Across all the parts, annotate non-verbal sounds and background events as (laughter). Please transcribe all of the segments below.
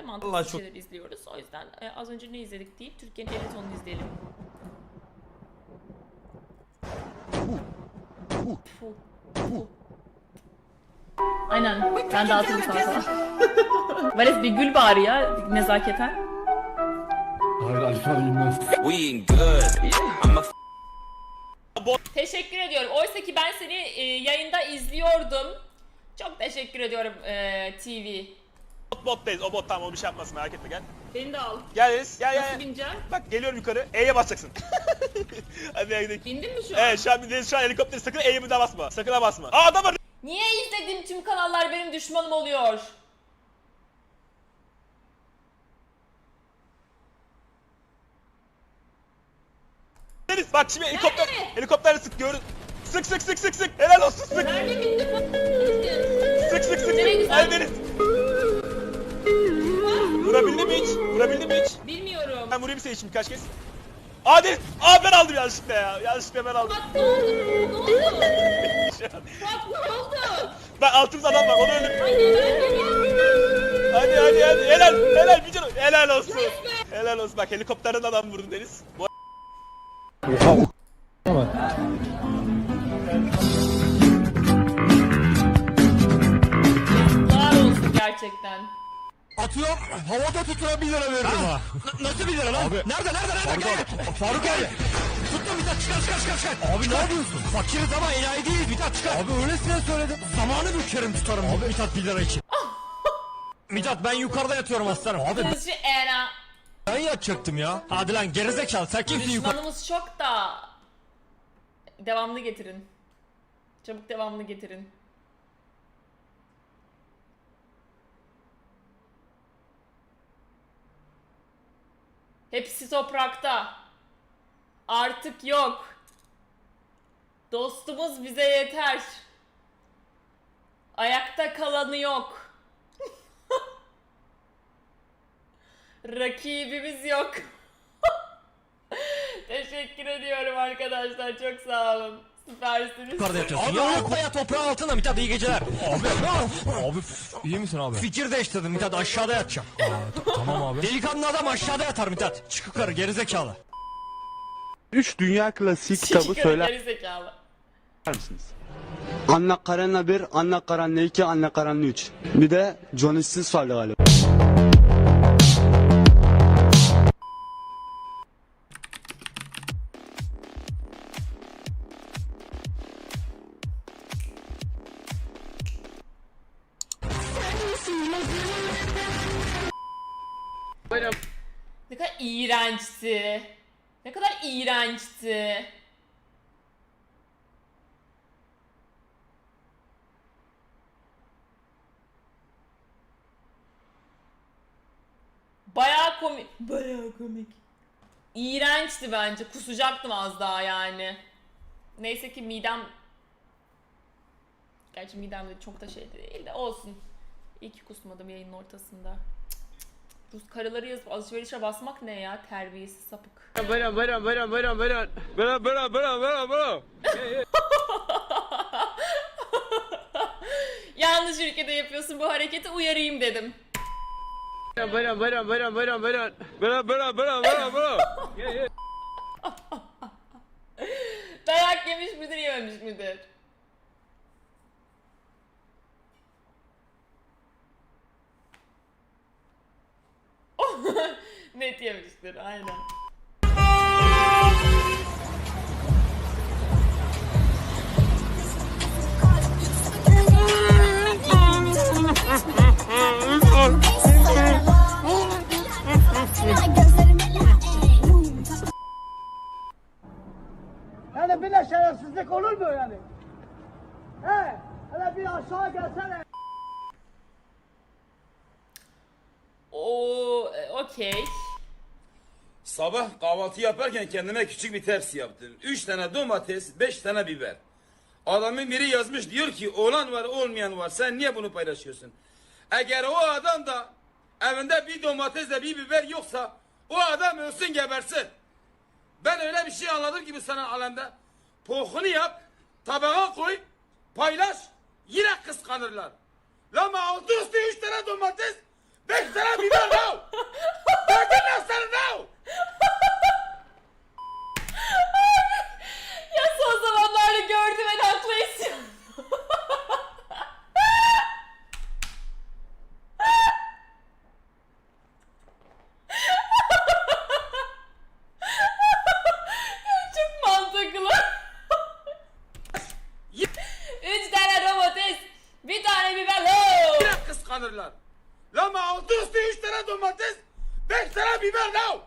genelde Allah mantıksız çok- şeyler izliyoruz. O yüzden e, az önce ne izledik deyip Türkiye'nin en sonunu izleyelim. Aynen. Ben de atayım sana. Vales bir gül bari ya nezaketen. Hayır Alfa inmez. We ain't good. I'm a Teşekkür ediyorum. Oysa ki ben seni e, yayında izliyordum. Çok teşekkür ediyorum e, TV. Bot bottayız. O bot tamam o bir şey yapmasın merak etme gel. Beni de al. Gel Enes. Gel gel. Nasıl gel. bineceğim? Bak geliyorum yukarı. E'ye basacaksın. (laughs) Hadi gel gidelim. Bindin mi şu an? Evet şu an bir şu an helikopteri sakın E'ye bir daha basma. Sakın ha basma. Aa adam var. Niye izlediğim tüm kanallar benim düşmanım oluyor? Deniz bak şimdi helikopter. Helikopterle sık görün. Sık sık sık sık sık. Helal olsun sık. Nerede bindin? Sık sık sık. Nereye sık. güzel? Hadi Deniz. Hiç? Vurabildin mi hiç? Bilmiyorum. Ben vurayım seni şimdi kaç kez. Deniz. Aa ben aldım yanlışlıkla ya. Yanlışlıkla ben aldım. Bak ne oldu? Ne oldu? (laughs) Bak ne oldu? Bak altımızda adam var onu öldür. Hadi hadi hadi helal helal bir canım. Helal olsun. Helal olsun bak helikopterden adam vurdu Deniz. Bu Yazıklar olsun gerçekten. Atıyorum havada tutuna 1 lira veririm ha. Nasıl 1 lira lan? Abi. Nerede nerede nerede? Faruk, Faruk abi. Tuttum bir daha çıkar çıkar çıkar çıkar. Abi ne yapıyorsun? Fakiriz ama enayi değiliz bir daha çıkar. Abi öylesine söyledim. Zamanı bükerim tutarım abi. Mithat 1 lira için. (laughs) Mithat ben yukarıda yatıyorum aslanım. Abi Kızcı Era. ben yatacaktım ya. Hadi lan gerizekalı sen kimsin yukarı? Düşmanımız çok da. Devamlı getirin. Çabuk devamlı getirin. Hepsi toprakta. Artık yok. Dostumuz bize yeter. Ayakta kalanı yok. (laughs) Rakibimiz yok. (laughs) Teşekkür ediyorum arkadaşlar. Çok sağ olun. Süpersiniz. Yukarıda yatıyorsun. Abi ya. ya toprağın altında Mithat iyi geceler. Abi. abi iyi misin abi? Fikir değiştirdim Mithat aşağıda yatacağım. tamam abi. Delikanlı adam aşağıda yatar Mithat. Çık yukarı gerizekalı. 3 dünya klasik kitabı Teşekkür söyler Gerizekalı. misiniz? Anna Karenina 1, Anna Karenina 2, Anna Karenina 3. Bir de Johnny Sins vardı galiba. İğrençti. Ne kadar iğrençti. Bayağı komik. Bayağı komik. İğrençti bence. Kusacaktım az daha yani. Neyse ki midem... Gerçi midem de çok da şey değil de olsun. İyi ki kusmadım yayının ortasında. Rus karıları yazıp alışverişe basmak ne ya? Terbiyesiz sapık. Buyurun buyurun buyurun buyurun buyurun. Buyurun buyurun buyurun buyurun buyurun. Yanlış ülkede yapıyorsun bu hareketi uyarayım dedim. Buyurun buyurun buyurun buyurun buyurun buyurun. Buyurun buyurun buyurun buyurun buyurun. Dayak yemiş midir yememiş Net yemiştir aynen. Yani bir de şerefsizlik olur mu yani? He? Hele bir aşağı gelsene. Oo, e, okey. Sabah kahvaltı yaparken kendime küçük bir tepsi yaptım. Üç tane domates, beş tane biber. Adamın biri yazmış diyor ki olan var olmayan var sen niye bunu paylaşıyorsun? Eğer o adam da evinde bir domatesle bir biber yoksa o adam ölsün gebersin. Ben öyle bir şey anladım ki bu sana alemde. Pohunu yap, tabağa koy, paylaş, yine kıskanırlar. Lama altı biber now.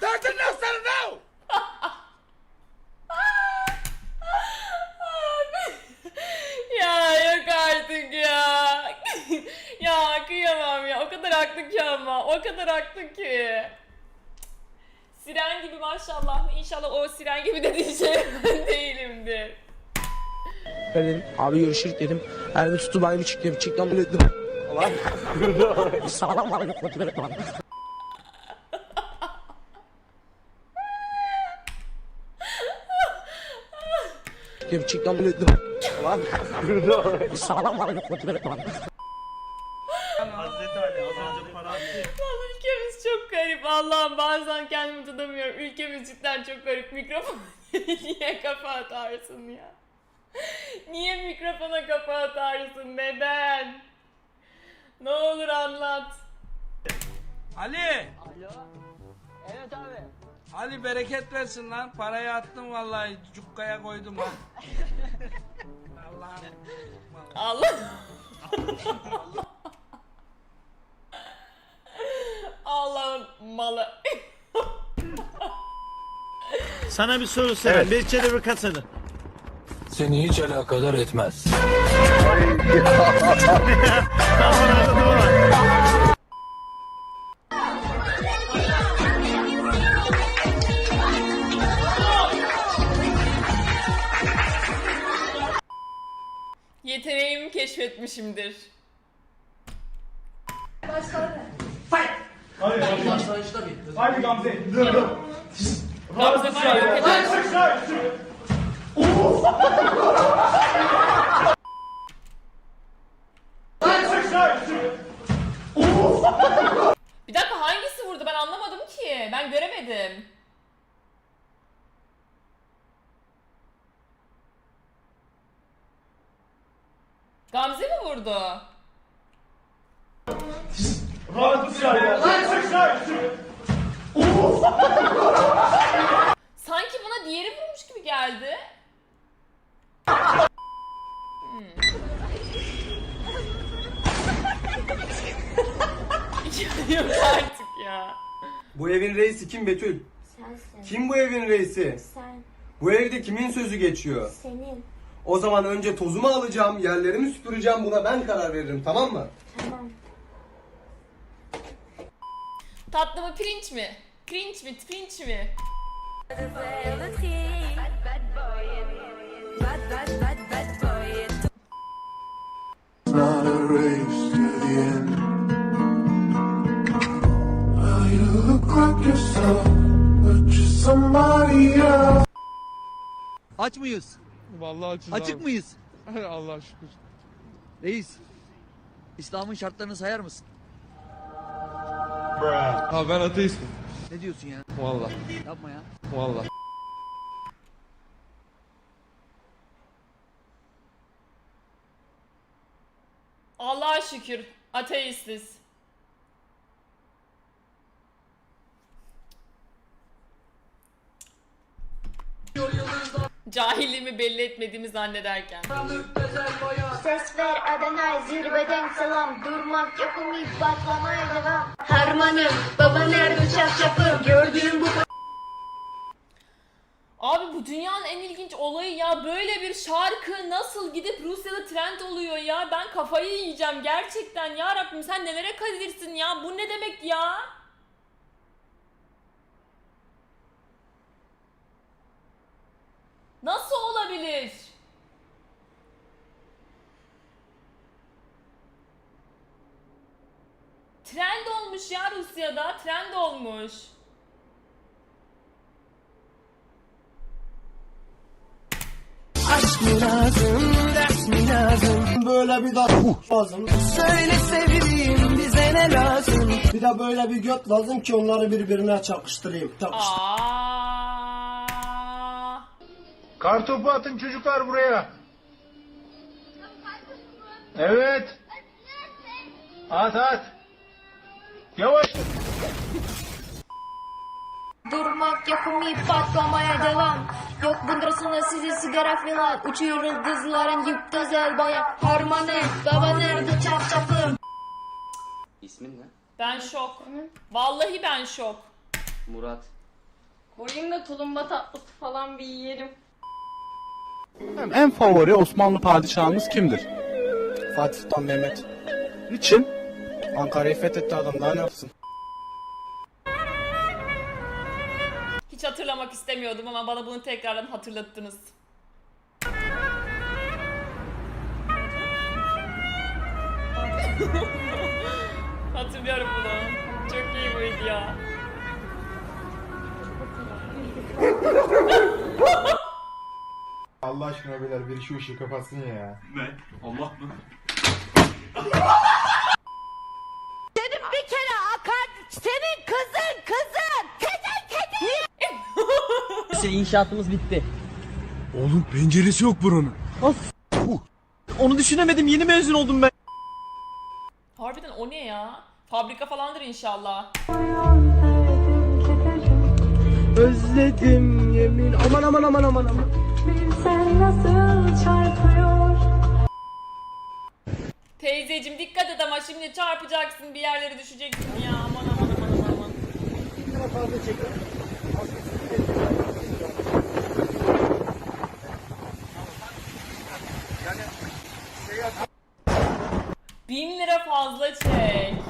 Derdin ne senin now? (laughs) ya yok artık ya. (laughs) ya kıyamam ya. O kadar haklı ki ama. O kadar haklı ki. Siren gibi maşallah. İnşallah o siren gibi şey (laughs) ben değilimdir. Dedim abi görüşürüz dedim. Elimi tuttu bana bir çıktım. Çıktım böyle dedim. Sağlam aleyküm. Çıktım çıktım böyle dedim. Sağlam aleyküm. Vallahi ülkemiz çok garip. Allah'ım bazen kendimi tutamıyorum. Ülkemiz cidden çok garip. Mikrofon (laughs) niye kafa atarsın ya? Niye mikrofona kafa atarsın? Neden? Ne olur anlat. Ali. Evet. Ali bereket versin lan. Parayı attım vallahi cukkaya koydum ha. Allah'ım. Allah. Allah'ın malı. Sana bir soru sorayım. Bir içeri bir kasanı. Seni hiç alakadar etmez. (laughs) Yeteneğimi keşfetmişimdir. Gamze var ya, yok eder. Bir dakika hangisi vurdu ben anlamadım ki. Ben göremedim. Gamze mi vurdu? Sanki bana diğeri vurmuş gibi geldi. Hmm. (laughs) Yok artık ya. Bu evin reisi kim Betül? Sensin. Kim bu evin reisi? Sen. Bu evde kimin sözü geçiyor? Senin. O zaman önce tozumu alacağım, yerlerimi süpüreceğim buna ben karar veririm tamam mı? Tamam. Tatlı mı pirinç mi? Pirinç mi? Pirinç mi? Aç mıyız? Vallahi açız Açık mıyız? (laughs) Allah şükür. Reis. İslam'ın şartlarını sayar mısın? Ha ben ateistim. Ne diyorsun ya? Vallahi. Yapma ya. Vallahi. Allah'a şükür ateistiz. Cahilliğimi belli etmediğimi zannederken. Ses ver Adana zirveden selam. Durmak yok umut patlamaya devam. Harmanım baba nerede çarşafım Gördüğüm bu Abi bu dünyanın en ilginç olayı ya. Böyle bir şarkı nasıl gidip Rusya'da trend oluyor ya? Ben kafayı yiyeceğim gerçekten. Ya Rabbim sen nelere kadirsin ya? Bu ne demek ya? Nasıl olabilir? Trend olmuş ya Rusya'da trend olmuş. Böyle bir de lazım. Söyle sevdiğim bize ne lazım? Bir de böyle bir göt lazım ki onları birbirine çakıştırayım. Çakıştır. Aa. Kartopu atın çocuklar buraya. Evet. At at. Yavaş. Durmak yok umut patlamaya devam Yok bundrasına sizi sigara filan Uçuyor yıldızların yıp güzel boya Harmanım baba nerede çarşafım İsmin ne? Ben şok. Vallahi ben şok. Murat. Da tulumba tatlısı falan bir yiyelim. En favori Osmanlı padişahımız kimdir? Fatih Sultan Mehmet. Niçin? Ankara'yı fethetti adam daha ne yapsın? Hiç hatırlamak istemiyordum ama bana bunu tekrardan hatırlattınız. (laughs) Hatırlıyorum bunu. Çok iyi buydu ya. Allah aşkına beyler biri şu ışığı kapatsın ya. Bir kere akar senin kızın kızın. Kızın kızın. inşaatımız bitti. Oğlum penceresi yok buranın. Onu düşünemedim yeni mezun oldum ben. Harbiden o ne ya? Fabrika falandır inşallah. Özledim yemin. Aman aman aman aman aman. Teyzeciğim dikkat et ama şimdi çarpacaksın bir yerlere düşeceksin ya. Aman aman aman aman. aman. Bin lira fazla çek.